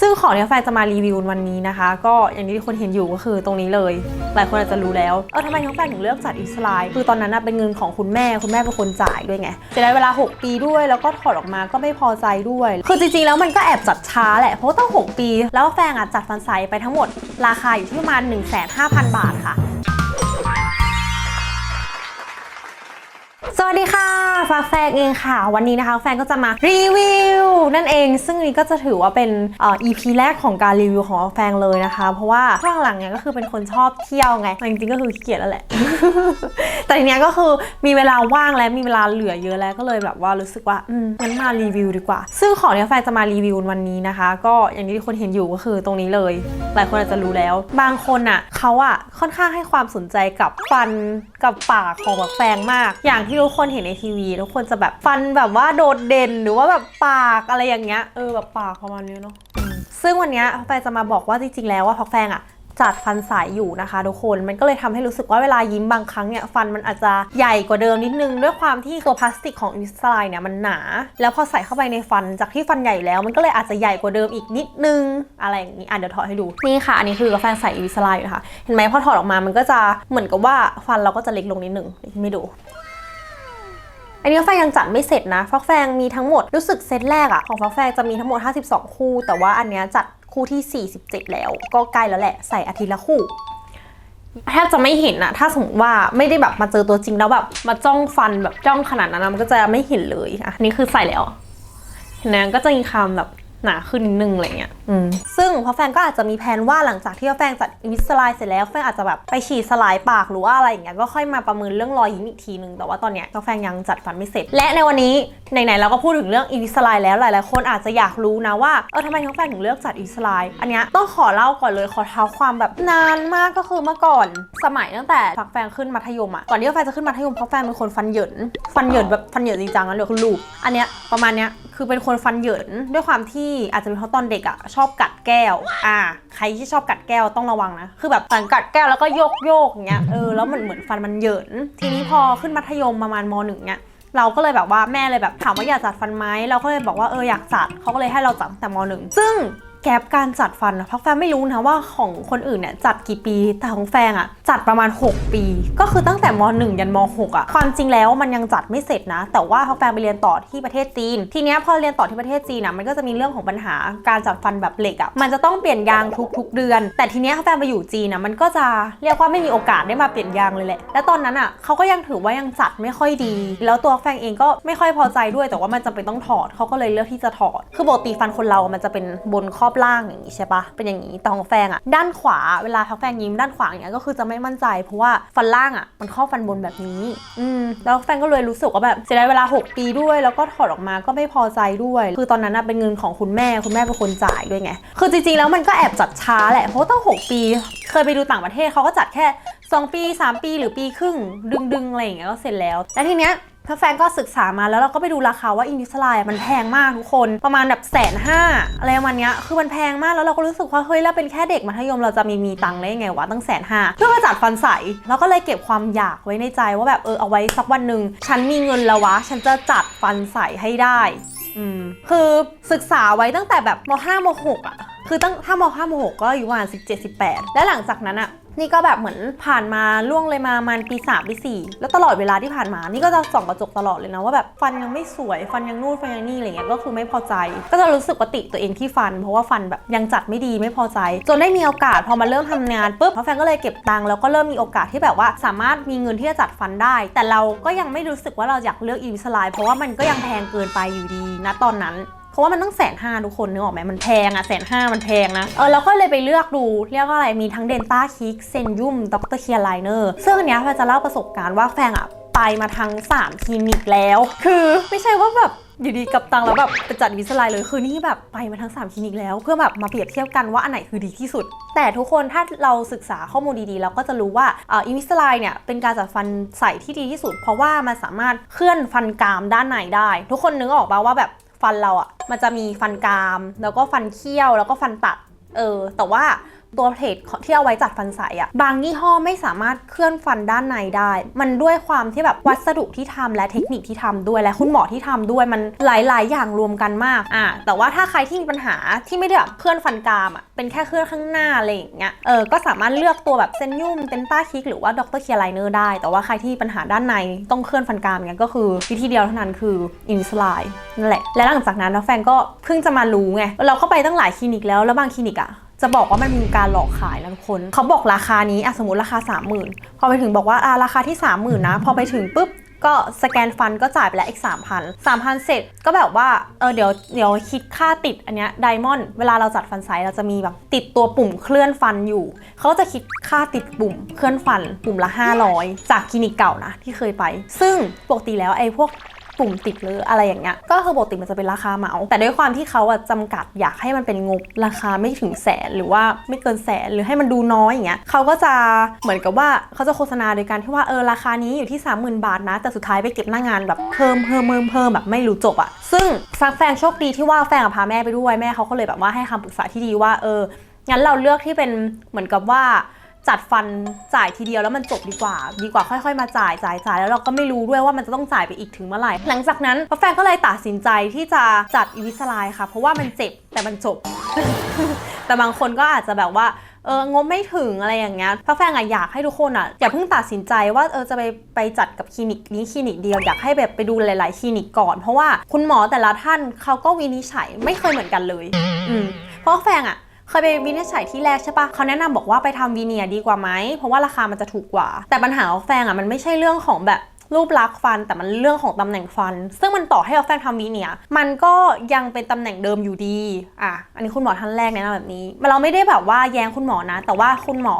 ซึ่งของที่แฟนจะมารีวิววันนี้นะคะ ก็อย่างที่คนเห็นอยู่ก็คือตรงนี้เลย หลายคนอาจจะรู้แล้ว เออทำไมน้องแฟนถึงเลือกจัดอิสไลคือตอนนั้นเป็นเงินของคุณแม่คุณแม่เป็นคนจ่ายด้วยไงจะได้เวลา 6 ปีด้วย แล้วก็ถอดออกมาก็ไม่พอใจด้วย คือจริงๆแล้วมันก็แอบจัดช้าแหละเพราะต้อง 6 ปี แล้วแฟนอะจัดฟันไซไปทั้งหมดราคาอยู่ที่ประมาณ 1,500,000บาทค่ะ สวัสดีค่ะฟ้าแฟงเองค่ะ วันนี้นะคะแฟนก็จะมารีวิวนั่นเอง ซึ่งนี้ก็จะถือว่าเป็นเอ่อ EP แรกของการรีวิวของแฟงเลยนะคะ เพราะว่าช่วงหลังเนี่ยก็คือเป็นคนชอบเที่ยวไงจริงๆก็คือขี้เกียจแล้วแหละ แต่ทีเนี้ยก็คือมีเวลาว่างและมีเวลาเหลือเยอะแล้วก็เลยแบบว่ารู้สึกว่าอืมงั้นมารีวิวดีกว่า ซึ่งของที่แฟนจะมารีวิววันนี้นะคะ ก็อย่างที่ทุกคนเห็นอยู่ก็คือตรงนี้เลย หลายคนอาจจะรู้แล้ว บางคนอะเขาอะค่อนข้างให้ความสนใจกับฟันกับปากของแบบแฟงมาก อย่างที่ทุกคนเห็นในทีวี ทุกคนจะแบบฟันแบบว่าโดดเด่นหรือว่าแบบปากอะไรอย่างเงี้ยเออแบบปากประมาณนี้เนาะซึ่งวันเนี้ยแฟนจะมาบอกว่าจริงๆแล้วว่าพักแฟงอะจัดฟันสายอยู่นะคะทุกคนมันก็เลยทำให้รู้สึกว่าเวลายิ้มบางครั้งเนี่ยฟันมันอาจจะใหญ่กว่าเดิมนิดนึง ด้วยความที่ตัวพลาสติกของอินสไลเนี่ยมันหนา แล้วพอใส่เข้าไปในฟันจากที่ฟันใหญ่แล้ว มันก็เลยอาจจะใหญ่กว่าเดิมอีกนิดนึง อะไรอย่างนี้อะเดี๋ยวถอดให้ดู นี่ค่ะ อันนี้คือกาแฟนใส่อินสไลอยู่นะคะเห็นไหมพอถอดออกมามันก็จะเหมือนกับว่าฟันเราก็จะเล็กลงนิดนึงไม่ดู อันนี้ฟักแฟงยังจัดไม่เสร็จนะฟักแฟงมีทั้งหมดรู้สึกเซตแรกอะของฟักแฟงจะมีทั้งหมด 52 คู่ แต่ว่าอันเนี้ยจัดคู่ที่ 47 แล้ว ก็ใกล้แล้วแหละใส่อาทิตย์ละคู่แทบจะไม่เห็นอะถ้าสมมติว่าไม่ได้แบบมาเจอตัวจริงแล้วแบบมาจ้องฟันแบบจ้องขนาดนั้นนะมันก็จะไม่เห็นเลยอะนนี่คือใส่แล้วเห็นไหมก็จะมีคำแบบ หนาขึ้นนิดนึงอะไรเงี้ยอืมซึ่งพอแฟนก็อาจจะมีแผนว่าหลังจากที่แฟนจัดอินวิสไลเสร็จแล้วแฟนอาจจะแบบไปฉีดสลายปากหรือว่าอะไรอย่างเงี้ยก็ค่อยมาประเมินเรื่องรอยยิ้มอีกทีนึง แต่ว่าตอนเนี้ยก็แฟนยังจัดฟันไม่เสร็จ และในวันนี้ไหนๆเราก็พูดถึงเรื่องอินวิสไลแล้วหลายๆคนอาจจะอยากรู้นะว่าเออทำไมน้องแฟนถึงเลือกจัดอินวิสไลอันเนี้ยต้องขอเล่าก่อนเลยขอเท้าความแบบนานมากก็คือเมื่อก่อนสมัยตั้งแต่ฟักแฟนขึ้นมัธยมอะก่อนที่แฟนจะขึ้นมัธยมเพราะแฟนเป็นคนฟันเหยินฟันเหยินแบบฟันเหยินจริงจังนะเหลือคือลูกอันเนี้ยประมาณเนี้ย คือเป็นคนฟันเหยินด้วยความที่อาจจะเป็นเพราะตอนเด็กอะชอบกัดแก้ว อ่า ใครที่ชอบกัดแก้วต้องระวังนะ คือแบบฟันกัดแก้วแล้วก็โยกโยกอย่างเงี้ย เออ แล้วเหมือนเหมือนฟันมันเหยิน ทีนี้พอขึ้นมัธยมประมาณมหนึ่งเนี้ยเราก็เลยแบบว่าแม่เลยแบบถามว่าอยากจัดฟันไหมเราก็เลยบอกว่าเอออยากจัดเขาก็เลยให้เราจัดตั้งแต่มหนึ่งซึ่ง แกลบการจัดฟันนะเพราะแฟนไม่รู้นะว่าของคนอื่นเนี่ยจัดกี่ปี แต่ของแฟนอะจัดประมาณ 6 ปี ก็คือตั้งแต่ม 1 ยันม 6 อะความจริงแล้วมันยังจัดไม่เสร็จนะ แต่ว่าพอแฟนไปเรียนต่อที่ประเทศจีน ทีเนี้ยพอเรียนต่อที่ประเทศจีนอะมันก็จะมีเรื่องของปัญหาการจัดฟันแบบเหล็กอะมันจะต้องเปลี่ยนยางทุกๆเดือน แต่ทีเนี้ยพอแฟนไปอยู่จีนอะมันก็จะเรียกว่าไม่มีโอกาสได้มาเปลี่ยนยางเลยแหละ และตอนนั้นอะเขาก็ยังถือว่ายังจัดไม่ค่อยดี แล้วตัวแฟนเองก็ไม่ค่อยพอใจด้วย แต่ว่ามันจำเป็นต้องถอดเขาก็เลยเลือกที่จะถอด คือปกติฟันคนเรามันจะเป็นบนครอบล่างอย่างนี้ใช่ปะเป็นอย่างนี้ตองแฟงอะด้านขวาเวลาพักแฟงยิ้มด้านขวาอย่างเงี้ยก็คือจะไม่มั่นใจ เพราะว่าฟันล่างอะมันครอบฟันบนแบบนี้ อืมแล้วแฟนก็เลยรู้สึกว่าแบบเสียดายเวลา 6 ปีด้วย แล้วก็ถอดออกมาก็ไม่พอใจด้วย คือตอนนั้นอะเป็นเงินของคุณแม่คุณแม่เป็นคนจ่ายด้วยไงคือจริงๆแล้วมันก็แอบจัดช้าแหละเพราะต้อง 6 ปี เคยไปดูต่างประเทศเขาก็จัดแค่ 2 ปี 3 ปีหรือปีครึ่งดึงๆอะไรอย่างเงี้ยก็เสร็จแล้วแล้วทีเนี้ย พอแฟนก็ศึกษามาแล้วเราก็ไปดูราคาว่าอินดิสไลมันแพงมากทุกคนประมาณแบบแสนห้าอะไรประมาณเนี้ยคือมันแพงมากแล้วเราก็รู้สึกว่าเฮ้ยเราเป็นแค่เด็กมัธยมเราจะมีมีตังค์ได้ยังไงวะตั้งแสนห้าเพื่อมาจัดฟันใสแล้วก็เลยเก็บความอยากไว้ในใจว่าแบบเออเอาไว้สักวันหนึ่งฉันมีเงินแล้ววะ ฉันจะจัดฟันใสให้ได้ อืมคือศึกษาไว้ตั้งแต่แบบม5ม6อะ คือตั้งถ้าม5ม6ก็อยู่ประมาณ17 18 และหลังจากนั้นอะนี่ก็แบบเหมือนผ่านมาล่วงเลยมามันปี3ปี4แล้วตลอดเวลาที่ผ่านมา นี่ก็จะส่องกระจกตลอดเลยนะว่าแบบฟันยังไม่สวยฟันยังนู่นฟันยังนี่อะไรเงี้ยก็คือไม่พอใจ ก็จะรู้สึกปติตัวเองที่ฟัน เพราะว่าฟันแบบยังจัดไม่ดีไม่พอใจ จนได้มีโอกาสพอมาเริ่มทำงานปุ๊บพอแฟนก็เลยเก็บตังค์แล้วก็เริ่มมีโอกาสที่แบบว่าสามารถมีเงินที่จะจัดฟันได้ แต่เราก็ยังไม่รู้สึกว่าเราอยากเลือกอีวิสไลเพราะว่ามันก็ยังแพงเกินไปอยู่ดีนะตอนนั้น ราะว่ามันต้องแสนห้าทุกคนนึกออกไหมมันแพงอะแสนห้ามันแพงนะเออเราก็เลยไปเลือกดู เรียกว่าอะไรมีทั้งเดนต้าคิกเซนยุมด็อกเตอร์เคียร์ไลเนอร์ซึ่งอันเนี้ยแฟนจะเล่าประสบการณ์ว่าแฟนอะไปมาทั้ง 3 คลินิกแล้ว คือไม่ใช่ว่าแบบอยู่ดีกับตังแล้วแบบไปจัดวิสไลเลยคือนี่แบบไปมาทั้ง 3 คลินิกแล้ว เพื่อแบบมาเปรียบเทียบกันว่าอันไหนคือดีที่สุด แต่ทุกคนถ้าเราศึกษาข้อมูลดีๆ เราก็จะรู้ว่าอ่อินวิสไลเนี่ยเป็นการจัดฟันใส่ที่ดีที่สุด เพราะว่ามันสามารถเคลื่อนฟันกรามด้านในได้ ทุกคนนึกออกป่าว่าแบบ ฟันเราอะ่ะมันจะมีฟันกราม แล้วก็ฟันเคี้ยวแล้วก็ฟันตัดเออแต่ว่า ตัวเพลทที่เอาไว้จัดฟันใสอะบางยี่ห้อไม่สามารถเคลื่อนฟันด้านในได้ มันด้วยความที่แบบวัสดุที่ทำและเทคนิคที่ทำด้วยและคุณหมอที่ทำด้วยมันหลาย ๆ อย่างรวมกันมากอะแต่ว่าถ้าใครที่มีปัญหาที่ไม่ได้แบบเคลื่อนฟันกรามอะเป็นแค่เคลื่อนข้างหน้าอะไรอย่างเงี้ยเออก็สามารถเลือกตัวแบบเซนยุ่มเตนต้าคิกหรือว่าด็อกเตอร์เคียร์ไลเนอร์ได้ แต่ว่าใครที่มีปัญหาด้านในต้องเคลื่อนฟันกรามเงี้ยก็คือวิธีเดียวเท่านั้นคืออินสไลนั่นแหละและหลังจากนั้นนะแฟนก็เพิ่งจะมารู้ไงเราก็ไปตั้งหลายคลินิกแล้วแล้วบางคลินิกอะ จะบอกว่ามันมีการหลอกขายนะทุกคนเขาบอกราคานี้อะสมมติราคา 30,000 พอไปถึงบอกว่าอ่าราคาที่ 30,000 นะ พอไปถึงปุ๊บก็สแกนฟันก็จ่ายไปแล้วอีก 3,000 3,000 เสร็จก็แบบว่าเออเดี๋ยวเดี๋ยวคิดค่าติดอันเนี้ยไดมอนด์เวลาเราจัดฟันใสเราจะมีแบบติดตัวปุ่มเคลื่อนฟันอยู่ เขาจะคิดค่าติดปุ่มเคลื่อนฟันปุ่มละ 500 จากคลินิกเก่านะที่เคยไป ซึ่งปกติแล้วไอ้พวก ปุ่มติดหรืออะไรอย่างเงี้ยก็คือปกติมันจะเป็นราคาเหมา แต่ด้วยความที่เขาอะจำกัดอยากให้มันเป็นงบราคาไม่ถึงแสนหรือว่าไม่เกินแสนหรือให้มันดูน้อยอย่างเงี้ยเขาก็จะเหมือนกับว่าเขาจะโฆษณาโดยการที่ว่าเออราคานี้อยู่ที่ 30,000 บาทนะ แต่สุดท้ายไปเก็บหน้างานแบบเพิ่มเพิ่มเพิ่มเพิ่มแบบไม่รู้จบอะซึ่งแฟนโชคดีที่ว่าแฟนกับพาแม่ไปด้วยแม่เขาก็เลยแบบว่าให้คำปรึกษาที่ดีว่าเอองั้นเราเลือกที่เป็นเหมือนกับว่า จัดฟันจ่ายทีเดียวแล้วมันจบดีกว่า ดีกว่าค่อยๆ มาจ่ายจ่ายจ่ายแล้วเราก็ไม่รู้ด้วยว่ามันจะต้องจ่ายไปอีกถึงเมื่อไหร่ หลังจากนั้นแฟนก็เลยตัดสินใจที่จะจัดอีวิสไลค่ะ เพราะว่ามันเจ็บแต่มันจบ แต่บางคนก็อาจจะแบบว่าเอองบไม่ถึงอะไรอย่างเงี้ยพระแฟงอะอยากให้ทุกคนอะอย่าเพิ่งตัดสินใจว่าเออจะไปไปจัดกับคลินิกนี้คลินิกเดียวอยากให้แบบไปดูหลาย ๆ คลินิกก่อน เพราะว่าคุณหมอแต่ละท่านเขาก็วินิจฉัยไม่เคยเหมือนกันเลย อืมเพราะแฟงอะ เคยไปวินิจฉัยที่แรกใช่ปะเขาแนะนำบอกว่าไปทำวีเนียดีกว่าไหมเพราะว่าราคามันจะถูกกว่า แต่ปัญหาของแฟงอะมันไม่ใช่เรื่องของแบบ รูปลักษณ์ฟันแต่มันเรื่องของตำแหน่งฟัน ซึ่งมันต่อให้เราแฟงทำวีเนี่ย มันก็ยังเป็นตำแหน่งเดิมอยู่ดี อะ อันนี้คุณหมอท่านแรกแนะนำแบบนี้ เราไม่ได้แบบว่าแย้งคุณหมอนะ แต่ว่าคุณหมอ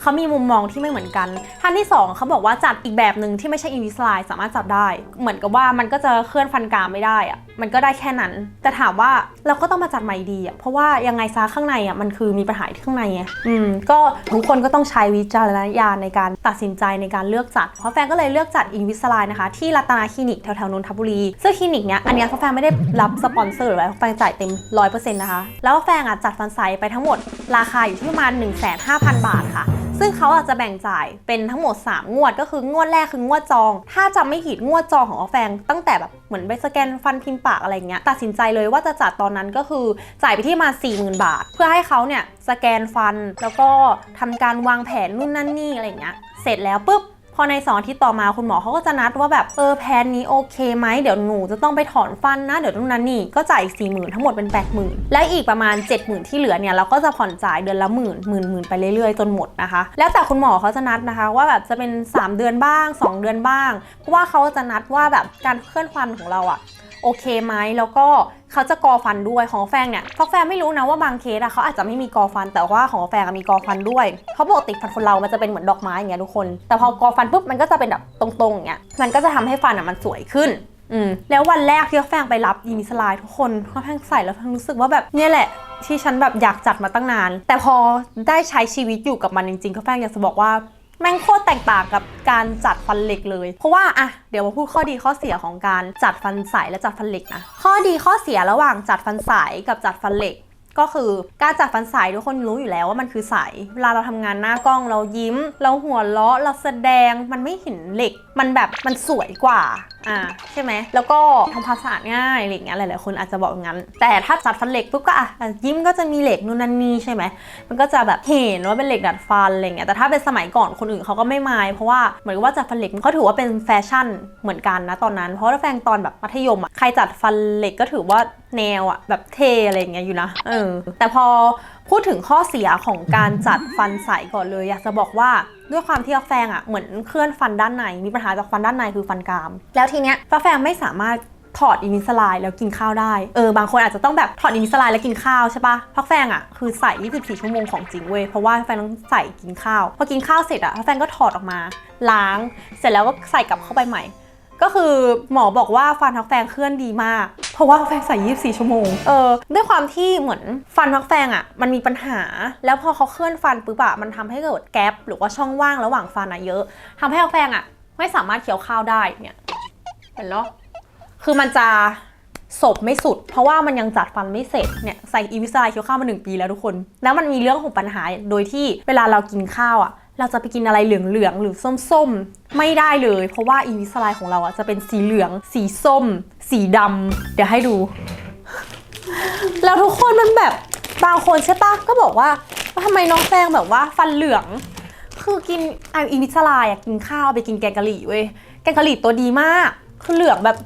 เขามีมุมมองที่ไม่เหมือนกัน ท่านที่สองเขาบอกว่าจัดอีกแบบหนึ่งที่ไม่ใช่อินวิสไลสามารถจับได้ เหมือนกับว่ามันก็จะเคลื่อนฟันกรามไม่ได้อะมันก็ได้แค่นั้น แต่ถามว่าเราก็ต้องมาจัดใหม่ดีอะเพราะว่ายังไงซะข้างในอะมันคือมีปัญหาที่ข้างในไง อืม ก็ทุกคนก็ต้องใช้วิจารณญาณในการตัดสินใจในการเลือกจัด เพราะแฟนก็เลยเลือกจัดอินวิสไลนะคะ ที่รัตนาคลินิกแถวๆนนทบุรี ซึ่งคลินิกเนี้ยอันเนี้ยแฟนไม่ได้รับสปอนเซอร์หรืออะไรแฟนจ่ายเต็ม 100%นะคะ แล้วแฟนอะจัดฟันไซไปทั้งหมด ราคาอยู่ที่ประมาณ 15,000 บาทค่ะ ซึ่งเขาอาจจะแบ่งจ่ายเป็นทั้งหมด 3 งวด ก็คืองวดแรกคืองวดจอง ถ้าจำไม่ผิดงวดจองของออฟแฟงตั้งแต่แบบเหมือนไปสแกนฟันพิมพ์ปากอะไรเงี้ยตัดสินใจเลยว่าจะจัดตอนนั้นก็คือจ่ายไปที่มา 40,000 บาท เพื่อให้เขาเนี่ยสแกนฟันแล้วก็ทำการวางแผนนู่นนั่นนี่อะไรเงี้ยเสร็จแล้วปุ๊บ พอในสองอาทิตย์ต่อมาคุณหมอเขาก็จะนัดว่าแบบเออแพนนี้โอเคไหมเดี๋ยวหนูจะต้องไปถอนฟันนะ เดี๋ยวตรงนั้นนี่ก็จ่ายอีกสี่หมื่นทั้งหมดเป็นแปดหมื่นและอีกประมาณ 7 0,000 ที่เหลือเนี่ยเราก็จะผ่อนจ่ายเดือนละหมื่นหมื่นหมื่นไปเรื่อยๆ จนหมดนะคะ แล้วแต่คุณหมอเขาจะนัดนะคะ ว่าแบบจะเป็น 3 เดือนบ้าง 2 เดือนบ้างเพราะว่าเขาจะนัดว่าแบบการเคลื่อนฟันของเราอะ โอเคไหมแล้วก็เขาจะกอฟันด้วยของแฟงเนี่ยเพราะแฟงไม่รู้นะว่าบางเคสอะเขาอาจจะไม่มีกอฟัน แต่ว่าของแฟงมีกอฟันด้วยเพราะปกติฟันคนเรามันจะเป็นเหมือนดอกไม้อย่างเงี้ยทุกคน แต่พอกอฟันปุ๊บมันก็จะเป็นแบบตรงๆอย่างเงี้ยมันก็จะทำให้ฟันอะมันสวยขึ้นอืมแล้ววันแรกที่แฟงไปรับยีมิสลายทุกคนเขาแฟงใส่แล้วแฟงรู้สึกว่าแบบเนี่ยแหละที่ฉันแบบอยากจัดมาตั้งนาน แต่พอได้ใช้ชีวิตอยู่กับมันจริงๆก็แฟงอยากจะบอกว่า แม่งโคตรแตกต่างกับการจัดฟันเหล็กเลย เพราะว่าอะเดี๋ยวมาพูดข้อดีข้อเสียของการจัดฟันใสและจัดฟันเหล็กนะข้อดีข้อเสียระหว่างจัดฟันใสกับจัดฟันเหล็ก ก็คือการจัดฟันใสทุกคนรู้อยู่แล้วว่ามันคือใสเวลาเราทำงานหน้ากล้องเรายิ้ม เราหัวเราะเราแสดงมันไม่เห็นเหล็ก มันแบบมันสวยกว่าอ่าใช่ไหมแล้วก็ทำความสะอาดง่ายอะไรอย่างเงี้ยหลายๆคนอาจจะบอกอย่างนั้น แต่ถ้าจัดฟันเหล็กปุ๊บก็อะยิ้มก็จะมีเหล็กนู่นนั่นนี่ใช่ไหมมันก็จะแบบเห็นว่าเป็นเหล็กดัดฟันอะไรเงี้ยแต่ถ้าเป็นสมัยก่อนคนอื่นเขาก็ไม่มายเพราะว่าเหมือนว่าจัดฟันเหล็กมันก็ถือว่าเป็นแฟชั่นเหมือนกันนะตอนนั้น เพราะว่าแฟนตอนแบบมัธยมอะใครจัดฟันเหล็กก็ถือว่า แนวอะแบบเทอะไรเงี้ยอยู่นะเออแต่พอพูดถึงข้อเสียของการจัดฟันใสก่อนเลย อยากจะบอกว่าด้วยความที่แฟงอะเหมือนเคลื่อนฟันด้านในมีปัญหาจากฟันด้านในคือฟันกราม แล้วทีเนี้ยแฟงไม่สามารถถอดอินิสไลน์แล้วกินข้าวได้ เออบางคนอาจจะต้องแบบถอดอินิสไลน์แล้วกินข้าวใช่ปะพักแฟงอะ่ะคือใส่ 24 ชั่วโมงของจริงเว้ย เพราะว่าแฟนต้องใส่กินข้าว พอกินข้าวเสร็จอะ่ะพักแฟงก็ถอดออกมา ล้าง เสร็จแล้วก็ใส่กลับเข้าไปใหม่ ก็คือหมอบอกว่าฟันพักแฟงเคลื่อนดีมากเพ ราะว่าแฟงใส่ 24 ชั่วโมง เออ ด้วยความที่เหมือนฟันพักแฟงอะ่ะ มันมีปัญหา แล้วพอเขาเคลื่อนฟันปุ๊บอะมันทำให้เกิดแกลบหรือว่าช่องว่างระหว่างฟันอะเยอะทำให้พักแฟงอะ่ะ ไม่สามารถเคี้ยวข้าวได้เนี่ย เห็นเหรอคือมันจะศพไม่สุด เพราะว่ามันยังจัดฟันไม่เสร็จเนี่ยใส่อีวิสไลเคี้ยวข้าวมาหนึ่งปีแล้วทุกคน แล้วมันมีเรื่องของปัญหาโดยที่เวลาเรากินข้าวอะ เราจะไปกินอะไรเหลืองๆหรือส้มๆ ไม่ได้เลย เพราะว่าอีวิสไลของเราอะจะเป็นสีเหลือง สีส้ม สีดำเดี๋ยวให้ดู แล้วทุกคนมันแบบบางคนใช่ปะก็บอกว่าว่าทำไมน้องแฟงแบบว่าฟันเหลือง คือกินไออีวิสไลอะกินข้าวไปกินแกงกะหรี่เว้ยแกงกะหรี่ตัวดีมาก คือเหลืองแบบ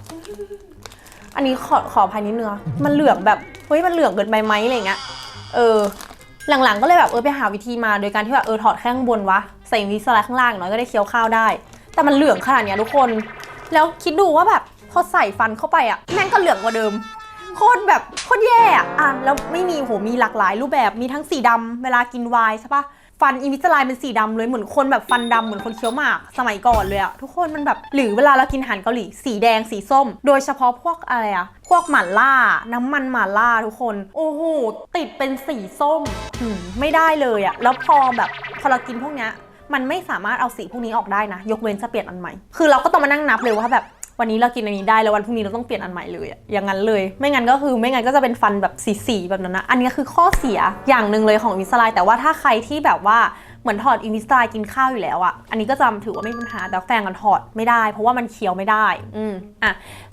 อันนี้ขอขอภัยนิดนึงอะมันเหลืองแบบเฮ้ยมันเหลืองเกินไปไหมอะไรเงี้ยเออ หลังๆ ก็เลยแบบเออไปหาวิธีมาโดยการที่แบบเออถอดแค่ข้างบนวะใส่วิสไลด์ข้างล่างอย่างน้อยก็ได้เคี้ยวข้าวได้ แต่มันเหลืองขนาดเนี้ยทุกคน แล้วคิดดูว่าแบบพอใส่ฟันเข้าไปอะแม่งก็เหลืองกว่าเดิมโคตรแบบโคตรแย่อะอะแล้วไม่มีโหมีหลากหลายรูปแบบมีทั้งสีดำเวลากินไวน์ใช่ปะ ฟันอีวิสไลน์เป็นสีดำเลยเหมือนคนแบบฟันดำเหมือนคนเคี้ยวหมากสมัยก่อนเลยอะทุกคนมันแบบหรือเวลาเรากินอาหารเกาหลีสีแดงสีส้ม โดยเฉพาะพวกอะไรอะพวกหม่าล่า น้ำมันหม่าล่าทุกคน โอ้โหติดเป็นสีส้มหืมไม่ได้เลยอะแล้วพอแบบพอเรากินพวกเนี้ยมันไม่สามารถเอาสีพวกนี้ออกได้นะ ยกเว้นจะเปลี่ยนอันใหม่ คือเราก็ต้องมานั่งนับเลยว่าแบบ วันนี้เรากินอันนี้ได้แล้ววันพรุ่งนี้เราต้องเปลี่ยนอันใหม่เลยอย่างนั้นเลย ไม่งั้นก็คือไม่งั้นก็จะเป็นฟันแบบสีๆแบบนั้นนะอันนี้คือข้อเสียอย่างหนึ่งเลยของอินสไลแต่ว่าถ้าใครที่แบบว่าเหมือนถอดอินวิสไลกินข้าวอยู่แล้วอะอันนี้ก็จะถือว่าไม่มีปัญหา แต่แฟนกันถอดไม่ได้ เพราะว่ามันเคี้ยวไม่ได้ อืมอะ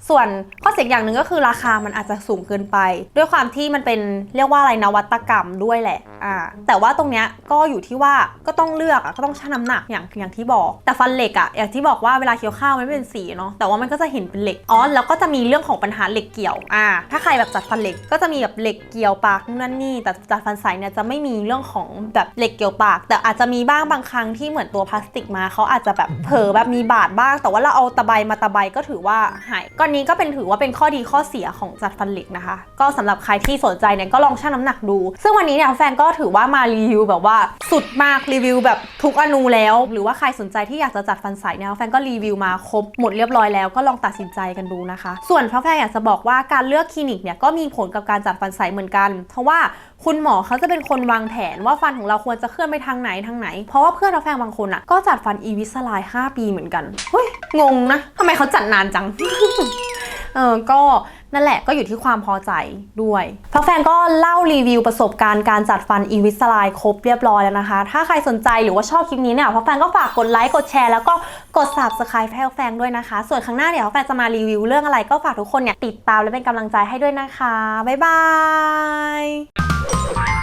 ส่วนข้อเสียอย่างหนึ่งก็คือราคามันอาจจะสูงเกินไป ด้วยความที่มันเป็นเรียกว่าอะไรนวัตกรรมด้วยแหละอ่าแต่ว่าตรงเนี้ยก็อยู่ที่ว่าก็ต้องเลือกอะก็ต้องชั่งน้ำหนักอย่างอย่างที่บอก แต่ฟันเหล็กอะอย่างที่บอกว่าเวลาเคี้ยวข้าวมันไม่เป็นสีเนาะแต่ว่ามันก็จะเห็นเป็นเหล็กอ๋อแล้วก็จะมีเรื่องของปัญหาเหล็กเกี่ยวอ่าถ้าใครแบบจัดฟันเหล็กก็จะมีแบบเหล็กเกี่ยวปากนั่นนี่ แต่จัดฟันใสเนี่ยจะไม่มีเรื่องของแบบเหล็กเกี่ยวปาก แต่อาจจะมีบ้างบางครั้งที่เหมือนตัวพลาสติกมาเขาอาจจะแบบเผลอแบบมีบาดบ้าง แต่ว่าเราเอาตะไบมาตะไบก็ถือว่าหายก้อนนี้ก็เป็นถือว่าเป็นข้อดีข้อเสียของจัดฟันเหล็กนะคะ ก็สำหรับใครที่สนใจเนี่ยก็ลองชั่งน้ำหนักดู ซึ่งวันนี้เนี่ยแฟนก็ถือว่ามารีวิวแบบว่าสุดมากรีวิวแบบทุกอนูแล้ว หรือว่าใครสนใจที่อยากจะจัดฟันใสเนี่ยแฟนก็รีวิวมาครบหมดเรียบร้อยแล้วก็ลองตัดสินใจกันดูนะคะ ส่วนเพราะแฟนอยากจะบอกว่าการเลือกคลินิกเนี่ยก็มีผลกับการจัดฟันใสเหมือนกัน เพราะว่าคุณหมอเขาจะเป็นคนวางแผนว่าฟันของเราควรจะเคลื่อนไปทางไหนทางไหน เพราะว่าเพื่อนเราแฟนบางคนอะก็จัดฟันอีวิสไลน์5ปีเหมือนกัน เฮ้ย งงนะทำไมเขาจัดนานจัง เออก็นั่นแหละก็อยู่ที่ความพอใจด้วยพราะแฟนก็เล่ารีวิวประสบการณ์การจัดฟันอีวิสไลครบเรียบร้อยแล้วนะคะ ถ้าใครสนใจหรือว่าชอบคลิปนี้เนี่ยพราะแฟนก็ฝากกดไลค์กดแชร์แล้วก็กด subscribe ให้แฟนด้วยนะคะ ส่วนครั้งหน้าเนี่ยแฟนจะมารีวิวเรื่องอะไรก็ฝากทุกคนเนี่ยติดตามและเป็นกำลังใจให้ด้วยนะคะบ๊ายบาย